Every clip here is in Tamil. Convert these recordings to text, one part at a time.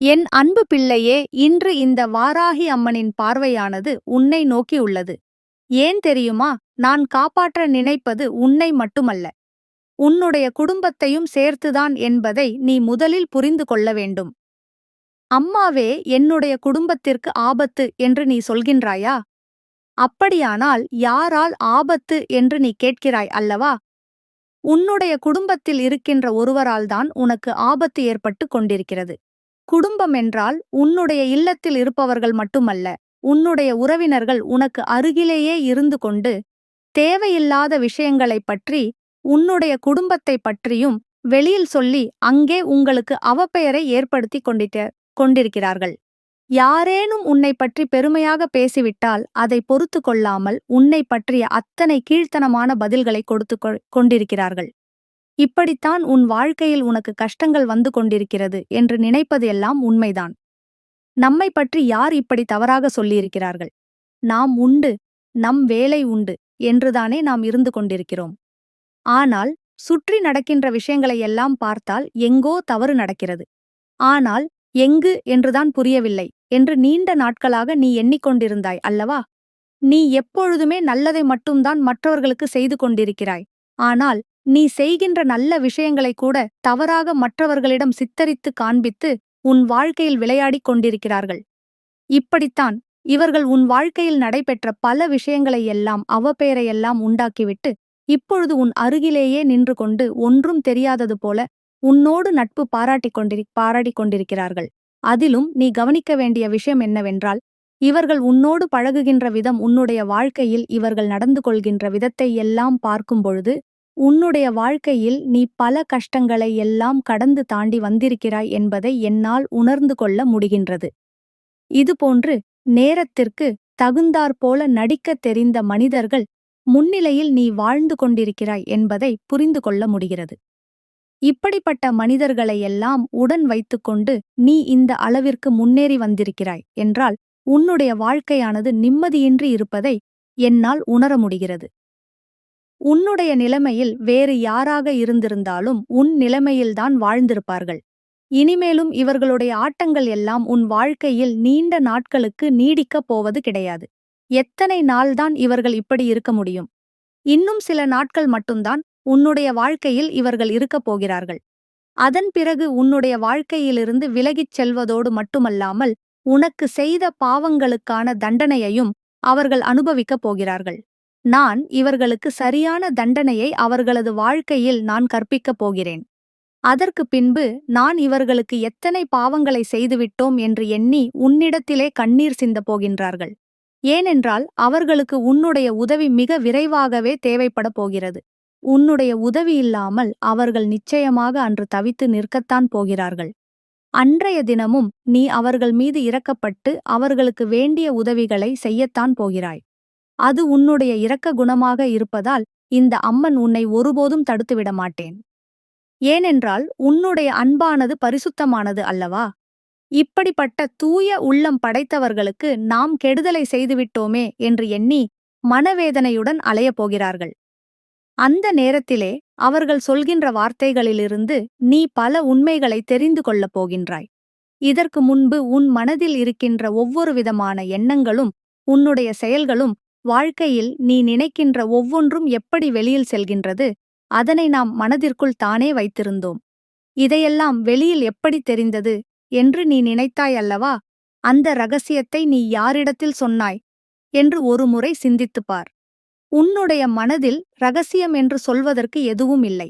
என் அன்பு பிள்ளையே இன்று இந்த வாராகி அம்மனின் பார்வையானது உன்னை நோக்கியுள்ளது ஏன் தெரியுமா? நான் காப்பாற்ற நினைப்பது உன்னை மட்டுமல்ல. உன்னுடைய குடும்பத்தையும் சேர்த்துதான் என்பதை நீ முதலில் புரிந்து கொள்ள வேண்டும். அம்மாவே என்னுடைய குடும்பத்திற்கு ஆபத்து என்று நீ சொல்கின்றாயா? அப்படியானால் யாரால் ஆபத்து என்று நீ கேட்கிறாய் அல்லவா? உன்னுடைய குடும்பத்தில் இருக்கின்ற ஒருவரால்தான் உனக்கு ஆபத்து ஏற்பட்டு கொண்டிருக்கிறது. குடும்பம் என்றால் உன்னுடைய இல்லத்தில் இருப்பவர்கள் மட்டுமல்ல உன்னுடைய உறவினர்கள் உனக்கு அருகிலேயே இருந்து கொண்டு தேவையில்லாத விஷயங்களைப் பற்றி உன்னுடைய குடும்பத்தை பற்றியும் வெளியில் சொல்லி அங்கே உங்களுக்கு அவப்பெயரை ஏற்படுத்தி கொண்டிட்ட கொண்டிருக்கிறார்கள். யாரேனும் உன்னை பற்றி பெருமையாக பேசிவிட்டால் அதை பொறுத்து கொள்ளாமல் உன்னை பற்றிய அத்தனை கீழ்த்தனமான பதில்களை கொடுத்து கொண்டிருக்கிறார்கள். இப்படித்தான் உன் வாழ்க்கையில் உனக்கு கஷ்டங்கள் வந்து கொண்டிருக்கிறது என்று நினைப்பது எல்லாம் உண்மைதான். நம்மை பற்றி யார் இப்படி தவறாக சொல்லியிருக்கிறார்கள்? நாம் உண்டு நம் வேலை உண்டு என்றுதானே நாம் இருந்து கொண்டிருக்கிறோம். ஆனால் சுற்றி நடக்கின்ற விஷயங்களை எல்லாம் பார்த்தால் எங்கோ தவறு நடக்கிறது. ஆனால் எங்கு என்றுதான் புரியவில்லை என்று நீண்ட நாட்களாக நீ எண்ணிக்கொண்டிருந்தாய் அல்லவா? நீ எப்பொழுதுமே நல்லதை மட்டும்தான் மற்றவர்களுக்கு செய்து கொண்டிருக்கிறாய். ஆனால் நீ செய்கின்ற நல்ல விஷயங்களை கூட தவறாக மற்றவர்களிடம் சித்தரித்து காண்பித்து உன் வாழ்க்கையில் விளையாடிக் கொண்டிருக்கிறார்கள். இப்படித்தான் இவர்கள் உன் வாழ்க்கையில் நடைபெற்ற பல விஷயங்களை எல்லாம் அவப்பெயரையெல்லாம் உண்டாக்கிவிட்டு இப்பொழுது உன் அருகிலேயே நின்று கொண்டு ஒன்றும் தெரியாதது போல உன்னோடு நட்பு பாராட்டிக் கொண்டிரு பாராட்டிக் கொண்டிருக்கிறார்கள். அதிலும் நீ கவனிக்க வேண்டிய விஷயம் என்னவென்றால் இவர்கள் உன்னோடு பழகுகின்ற விதம் உன்னுடைய வாழ்க்கையில் இவர்கள் நடந்து கொள்கின்ற விதத்தை எல்லாம் பார்க்கும் பொழுது உன்னுடைய வாழ்க்கையில் நீ பல கஷ்டங்களை எல்லாம் கடந்து தாண்டி வந்திருக்கிறாய் என்பதை என்னால் உணர்ந்து கொள்ள முடிகின்றது. இதுபோன்று நேரத்திற்கு தகுந்தாற்போல நடிக்கத் தெரிந்த மனிதர்கள் முன்னிலையில் நீ வாழ்ந்து கொண்டிருக்கிறாய் என்பதை புரிந்து கொள்ள முடிகிறது. இப்படிப்பட்ட மனிதர்களையெல்லாம் உடன் வைத்துக்கொண்டு நீ இந்த அளவிற்கு முன்னேறி வந்திருக்கிறாய் என்றால் உன்னுடைய வாழ்க்கையானது நிம்மதியின்றி இருப்பதை என்னால் உணர முடிகிறது. உன்னுடைய நிலைமையில் வேறு யாராக இருந்திருந்தாலும் உன் நிலைமையில்தான் வாழ்ந்திருப்பார்கள். இனிமேலும் இவர்களுடைய ஆட்டங்கள் எல்லாம் உன் வாழ்க்கையில் நீண்ட நாட்களுக்கு நீடிக்கப் போவது கிடையாது. எத்தனை நாள்தான் இவர்கள் இப்படி இருக்க முடியும்? இன்னும் சில நாட்கள் மட்டும்தான் உன்னுடைய வாழ்க்கையில் இவர்கள் இருக்கப் போகிறார்கள். அதன் பிறகு உன்னுடைய வாழ்க்கையிலிருந்து விலகிச் செல்வதோடு மட்டுமல்லாமல் உனக்கு செய்த பாவங்களுக்கான தண்டனையையும் அவர்கள் அனுபவிக்கப் போகிறார்கள். நான் இவர்களுக்கு சரியான தண்டனையை அவர்களது வாழ்க்கையில் நான் கற்பிக்கப் போகிறேன். அதற்கு பின்பு நான் இவர்களுக்கு எத்தனை பாவங்களை செய்துவிட்டோம் என்று எண்ணி உன்னிடத்திலே கண்ணீர் சிந்தப் போகின்றார்கள். ஏனென்றால் அவர்களுக்கு உன்னுடைய உதவி மிக விரைவாகவே தேவைப்படப் போகிறது. உன்னுடைய உதவி இல்லாமல் அவர்கள் நிச்சயமாக அன்று தவித்து நிற்கத்தான் போகிறார்கள். அன்றைய தினமும் நீ அவர்கள் மீது இறக்கப்பட்டு அவர்களுக்கு வேண்டிய உதவிகளை செய்யத்தான் போகிறாய். அது உன்னுடைய இரக்க குணமாக இருப்பதால் இந்த அம்மன் உன்னை ஒருபோதும் தடுத்துவிட மாட்டேன். ஏனென்றால் உன்னுடைய அன்பானது பரிசுத்தமானது அல்லவா? இப்படிப்பட்ட தூய உள்ளம் படைத்தவர்களுக்கு நாம் கெடுதலை செய்துவிட்டோமே என்று எண்ணி மனவேதனையுடன் அலையப் போகிறார்கள். அந்த நேரத்திலே அவர்கள் சொல்கின்ற வார்த்தைகளிலிருந்து நீ பல உண்மைகளை தெரிந்து கொள்ளப் போகின்றாய். இதற்கு முன்பு உன் மனதில் இருக்கின்ற ஒவ்வொரு விதமான எண்ணங்களும் உன்னுடைய செயல்களும் வாழ்க்கையில் நீ நினைக்கின்ற ஒவ்வொன்றும் எப்படி வெளியில் செல்கின்றது அதனை நாம் மனதிற்குள் தானே வைத்திருந்தோம். இதையெல்லாம் வெளியில் எப்படி தெரிந்தது என்று நீ நினைத்தாய் அல்லவா? அந்த ரகசியத்தை நீ யாரிடத்தில் சொன்னாய்? என்று ஒருமுறை சிந்தித்துப் பார். உன்னுடைய மனதில் ரகசியம் என்று சொல்வதற்கு எதுவும் இல்லை.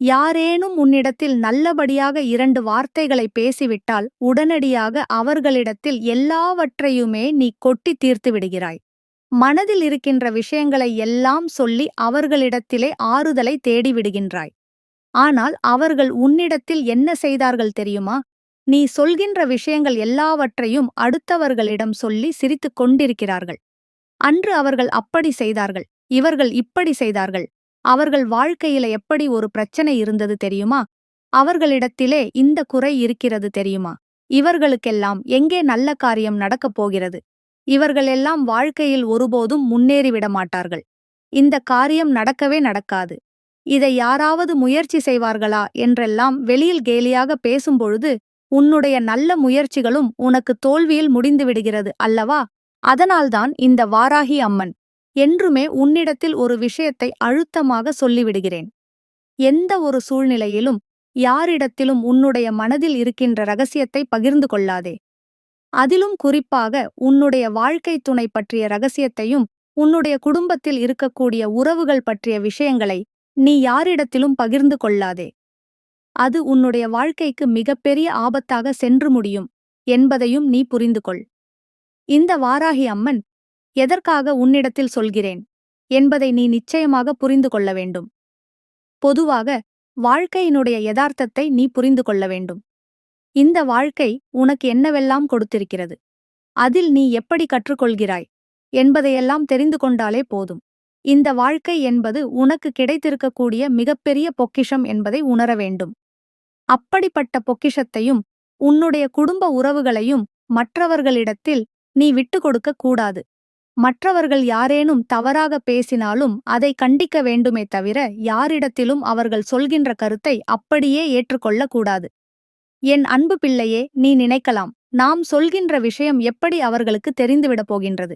யாரேனும் உன்னிடத்தில் நல்லபடியாக இரண்டு வார்த்தைகளை பேசிவிட்டால் உடனடியாக அவர்களிடத்தில் எல்லாவற்றையுமே நீ கொட்டி தீர்த்து விடுகிறாய். மனதில் இருக்கின்ற விஷயங்களை எல்லாம் சொல்லி அவர்களிடத்திலே ஆறுதலை தேடி விடுகின்றாய் ஆனால் அவர்கள் உன்னிடத்தில் என்ன செய்தார்கள் தெரியுமா? நீ சொல்கின்ற விஷயங்கள் எல்லாவற்றையும் அடுத்தவர்களிடம் சொல்லி சிரித்துக் கொண்டிருக்கிறார்கள். அன்று அவர்கள் அப்படி செய்தார்கள் இவர்கள் இப்படி செய்தார்கள் அவர்கள் வாழ்க்கையில எப்படி ஒரு பிரச்சனை இருந்தது தெரியுமா? அவர்களிடத்திலே இந்த குறை இருக்கிறது தெரியுமா? இவர்களுக்கெல்லாம் எங்கே நல்ல காரியம் நடக்கப் போகிறது? இவர்களெல்லாம் வாழ்க்கையில் ஒருபோதும் முன்னேறிவிட மாட்டார்கள். இந்த காரியம் நடக்கவே நடக்காது. இதை யாராவது முயற்சி செய்வார்களா என்றெல்லாம் வெளியில் கேலியாக பேசும்பொழுது உன்னுடைய நல்ல முயற்சிகளும் உனக்கு தோல்வியில் முடிந்து விடுகிறது அல்லவா? அதனால்தான் இந்த வாராகி அம்மன் என்றுமே உன்னிடத்தில் ஒரு விஷயத்தை அழுத்தமாக சொல்லிவிடுகிறேன். எந்த ஒரு சூழ்நிலையிலும் யாரிடத்திலும் உன்னுடைய மனதில் இருக்கின்ற ரகசியத்தை பகிர்ந்து கொள்ளாதே. அதிலும் குறிப்பாக உன்னுடைய வாழ்க்கை துணை பற்றிய ரகசியத்தையும் உன்னுடைய குடும்பத்தில் இருக்கக்கூடிய உறவுகள் பற்றிய விஷயங்களை நீ யாரிடத்திலும் பகிர்ந்து கொள்ளாதே. அது உன்னுடைய வாழ்க்கைக்கு மிகப்பெரிய ஆபத்தாக சென்று முடியும் என்பதையும் நீ புரிந்து கொள் இந்த வாராகி அம்மன் எதற்காக உன்னிடத்தில் சொல்கிறேன்? என்பதை நீ நிச்சயமாக புரிந்து கொள்ள வேண்டும். பொதுவாக வாழ்க்கையினுடைய யதார்த்தத்தை நீ புரிந்து கொள்ள வேண்டும். இந்த வாழ்க்கை உனக்கு என்னவெல்லாம் கொடுத்திருக்கிறது? அதில் நீ எப்படி கற்றுக்கொள்கிறாய்? என்பதையெல்லாம் தெரிந்து கொண்டாலே போதும். இந்த வாழ்க்கை என்பது உனக்கு கிடைத்திருக்கக்கூடிய மிகப்பெரிய பொக்கிஷம் என்பதை உணர வேண்டும். அப்படிப்பட்ட பொக்கிஷத்தையும் உன்னுடைய குடும்ப உறவுகளையும் மற்றவர்களிடத்தில் நீ விட்டு கொடுக்க கூடாது. மற்றவர்கள் யாரேனும் தவறாக பேசினாலும் அதை கண்டிக்க வேண்டுமே தவிர யாரிடத்திலும் அவர்கள் சொல்கின்ற கருத்தை அப்படியே ஏற்றுக்கொள்ளக் கூடாது. என் அன்பு பிள்ளையே நீ நினைக்கலாம். நாம் சொல்கின்ற விஷயம் எப்படி அவர்களுக்கு தெரிந்துவிடப் போகின்றது?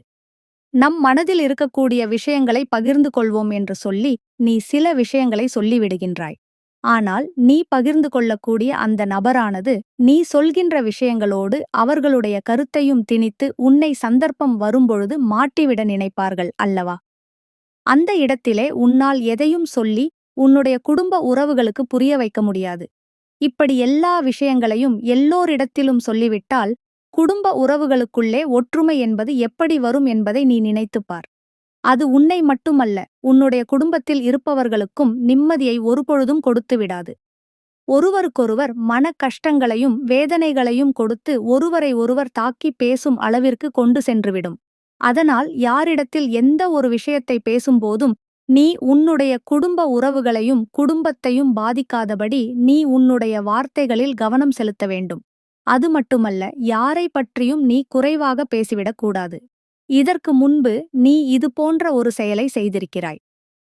நம் மனதில் இருக்கக்கூடிய விஷயங்களை பகிர்ந்து கொள்வோம் என்று சொல்லி நீ சில விஷயங்களை சொல்லிவிடுகின்றாய். ஆனால் நீ பகிர்ந்து கொள்ளக்கூடிய அந்த நபரானது நீ சொல்கின்ற விஷயங்களோடு அவர்களுடைய கருத்தையும் திணித்து உன்னை சந்தர்ப்பம் வரும்பொழுது மாட்டிவிட நினைப்பார்கள் அல்லவா? அந்த இடத்திலே உன்னால் எதையும் சொல்லி உன்னுடைய குடும்ப உறவுகளுக்கு புரிய வைக்க முடியாது. இப்படி எல்லா விஷயங்களையும் எல்லோரிடத்திலும் சொல்லிவிட்டால் குடும்ப உறவுகளுக்குள்ளே ஒற்றுமை என்பது எப்படி வரும் என்பதை நீ நினைத்துப்பார் அது உன்னை மட்டுமல்ல உன்னுடைய குடும்பத்தில் இருப்பவர்களுக்கும் நிம்மதியை ஒருபொழுதும் கொடுத்துவிடாது ஒருவருக்கொருவர் மன கஷ்டங்களையும் வேதனைகளையும் கொடுத்து ஒருவரை ஒருவர் தாக்கி பேசும் அளவிற்கு கொண்டு சென்றுவிடும் அதனால் யாரிடத்தில் எந்த ஒரு விஷயத்தை பேசும்போதும் நீ உன்னுடைய குடும்ப உறவுகளையும் குடும்பத்தையும் பாதிக்காதபடி நீ உன்னுடைய வார்த்தைகளில் கவனம் செலுத்த வேண்டும். அது மட்டுமல்ல யாரை பற்றியும் நீ குறைவாக பேசிவிடக்கூடாது இதற்கு முன்பு நீ இது போன்ற ஒரு செயலை செய்திருக்கிறாய்.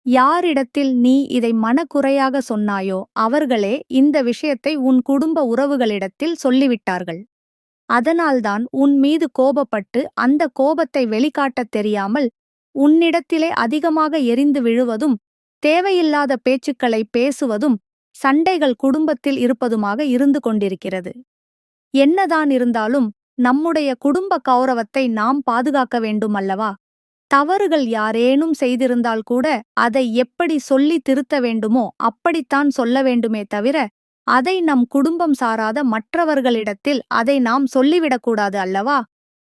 யாரிடத்தில் நீ இதை மனக்குறையாக சொன்னாயோ அவர்களே இந்த விஷயத்தை உன் குடும்ப உறவுகளிடத்தில் சொல்லிவிட்டார்கள். அதனால்தான் உன் மீது கோபப்பட்டு அந்த கோபத்தை வெளிக்காட்டத் தெரியாமல் உன்னிடத்திலே அதிகமாக எரிந்து விழுவதும் தேவையில்லாத பேச்சுக்களை பேசுவதும் சண்டைகள் குடும்பத்தில் இருப்பதுமாக இருந்து கொண்டிருக்கிறது. என்னதான் இருந்தாலும் நம்முடைய குடும்ப கௌரவத்தை நாம் பாதுகாக்க வேண்டும் அல்லவா தவறுகள் யாரேனும் செய்திருந்தால் கூட அதை எப்படி சொல்லி திருத்த வேண்டுமோ அப்படித்தான் சொல்ல வேண்டுமே தவிர அதை நம் குடும்பம் சாராத மற்றவர்களிடத்தில் அதை நாம் சொல்லிவிடக்கூடாது அல்லவா?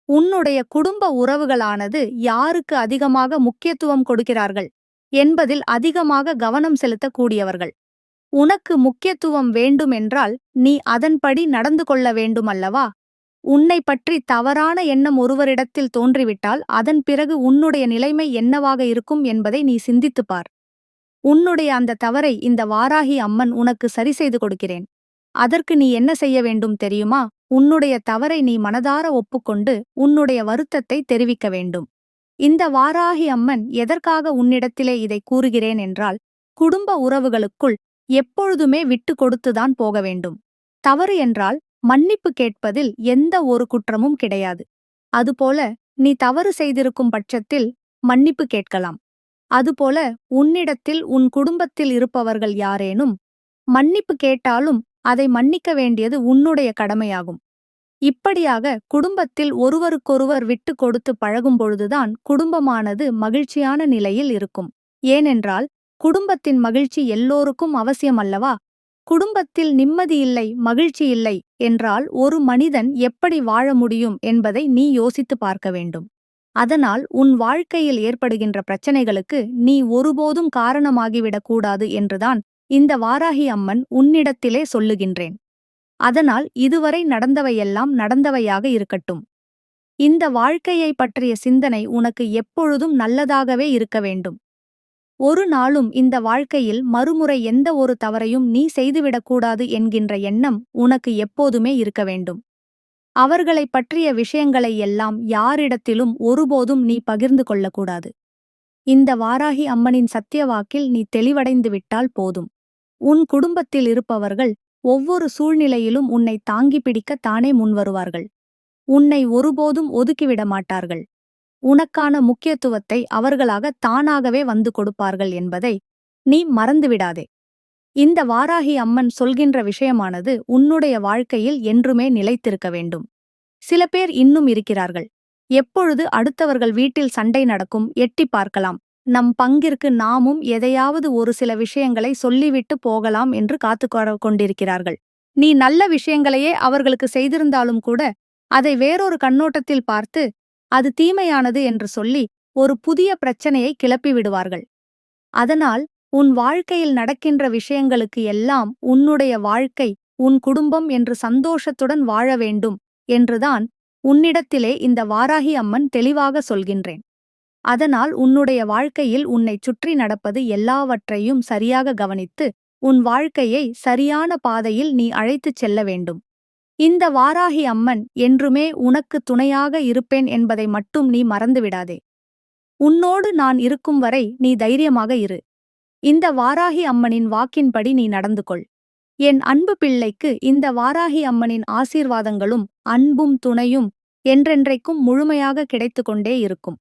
உன்னுடைய குடும்ப உறவுகளானது யாருக்கு அதிகமாக முக்கியத்துவம் கொடுக்கிறார்கள் என்பதில் அதிகமாக கவனம் செலுத்தக்கூடியவர்கள். உனக்கு முக்கியத்துவம் வேண்டுமென்றால் நீ அதன்படி நடந்து கொள்ள வேண்டுமல்லவா? உன்னை பற்றி தவறான எண்ணம் ஒருவரிடத்தில் தோன்றிவிட்டால் அதன் பிறகு உன்னுடைய நிலைமை என்னவாக இருக்கும் என்பதை நீ சிந்தித்துப் பார். உன்னுடைய அந்த தவறை இந்த வாராகி அம்மன் உனக்கு சரி செய்து கொடுக்கிறேன். அதற்கு நீ என்ன செய்ய வேண்டும் தெரியுமா? உன்னுடைய தவறை நீ மனதார ஒப்புக்கொண்டு உன்னுடைய வருத்தத்தை தெரிவிக்க வேண்டும். இந்த வாராகி அம்மன் எதற்காக உன்னிடத்திலே இதை கூறுகிறேன் என்றால் குடும்ப உறவுகளுக்குள் எப்பொழுதுமே விட்டு கொடுத்துதான் போக வேண்டும். தவறு என்றால் மன்னிப்பு கேட்பதில் எந்த ஒரு குற்றமும் கிடையாது. அதுபோல நீ தவறு செய்திருக்கும் பட்சத்தில் மன்னிப்பு கேட்கலாம். அதுபோல உன்னிடத்தில் உன் குடும்பத்தில் இருப்பவர்கள் யாரேனும் மன்னிப்பு கேட்டாலும் அதை மன்னிக்க வேண்டியது உன்னுடைய கடமையாகும். இப்படியாக குடும்பத்தில் ஒருவருக்கொருவர் விட்டு கொடுத்து பழகும் பொழுதுதான் குடும்பமானது மகிழ்ச்சியான நிலையில் இருக்கும். ஏனென்றால் குடும்பத்தின் மகிழ்ச்சி எல்லோருக்கும் அவசியமல்லவா குடும்பத்தில் நிம்மதியில்லை மகிழ்ச்சியில்லை என்றால் ஒரு மனிதன் எப்படி வாழ முடியும் என்பதை நீ யோசித்து பார்க்க வேண்டும். அதனால் உன் வாழ்க்கையில் ஏற்படுகின்ற பிரச்சனைகளுக்கு நீ ஒருபோதும் காரணமாகிவிடக்கூடாது என்றுதான் இந்த வாராகி அம்மன் உன்னிடத்திலே சொல்லுகின்றேன். அதனால் இதுவரை நடந்தவையெல்லாம் நடந்தவையாக இருக்கட்டும். இந்த வாழ்க்கையை பற்றிய சிந்தனை உனக்கு எப்பொழுதும் நல்லதாகவே இருக்க வேண்டும். ஒரு நாளும் இந்த வாழ்க்கையில் மறுமுறை எந்த ஒரு தவறையும் நீ செய்துவிடக்கூடாது என்கின்ற எண்ணம் உனக்கு எப்போதுமே இருக்க வேண்டும். அவர்களைப் பற்றிய விஷயங்களை எல்லாம் யாரிடத்திலும் ஒருபோதும் நீ பகிர்ந்து கொள்ளக்கூடாது இந்த வாராகி அம்மனின் சத்தியவாக்கில் நீ தெளிவடைந்து விட்டால் போதும். உன் குடும்பத்தில் இருப்பவர்கள் ஒவ்வொரு சூழ்நிலையிலும் உன்னை தாங்கி பிடிக்க தானே முன்வருவார்கள். உன்னை ஒருபோதும் ஒதுக்கிவிட மாட்டார்கள். உனக்கான முக்கியத்துவத்தை அவர்களாக தானாகவே வந்து கொடுப்பார்கள் என்பதை நீ மறந்துவிடாதே. இந்த வாராகி அம்மன் சொல்கின்ற விஷயமானது உன்னுடைய வாழ்க்கையில் என்றுமே நிலைத்திருக்க வேண்டும். சில பேர் இன்னும் இருக்கிறார்கள். எப்பொழுது அடுத்தவர்கள் வீட்டில் சண்டை நடக்கும் எட்டி பார்க்கலாம். நம் பங்கிற்கு நாமும் எதையாவது ஒரு சில விஷயங்களை சொல்லிவிட்டு போகலாம் என்று காத்து கொண்டிருக்கிறார்கள். நீ நல்ல விஷயங்களையே அவர்களுக்கு செய்திருந்தாலும் கூட அதை வேறொரு கண்ணோட்டத்தில் பார்த்து அது தீமையானது என்று சொல்லி ஒரு புதிய பிரச்சனையை கிளப்பி விடுவார்கள். அதனால் உன் வாழ்க்கையில் நடக்கின்ற விஷயங்களுக்கு எல்லாம் உன்னுடைய வாழ்க்கை உன் குடும்பம் என்று சந்தோஷத்துடன் வாழ வேண்டும் என்றுதான் உன்னிடத்திலே இந்த வாராகி அம்மன் தெளிவாக சொல்கின்றேன். அதனால் உன்னுடைய வாழ்க்கையில் உன்னைச் சுற்றி நடப்பது எல்லாவற்றையும் சரியாக கவனித்து உன் வாழ்க்கையை சரியான பாதையில் நீ அழைத்துச் செல்ல வேண்டும். இந்த வாராகி அம்மன் என்றுமே உனக்கு துணையாக இருப்பேன் என்பதை மட்டும் நீ மறந்துவிடாதே. உன்னோடு நான் இருக்கும் வரை நீ தைரியமாக இரு. இந்த வாராகி அம்மனின் வாக்கின்படி நீ நடந்து கொள். என் அன்பு பிள்ளைக்கு இந்த வாராகி அம்மனின் ஆசீர்வாதங்களும் அன்பும் துணையும் என்றென்றைக்கும் முழுமையாக கிடைத்து கொண்டே இருக்கும்.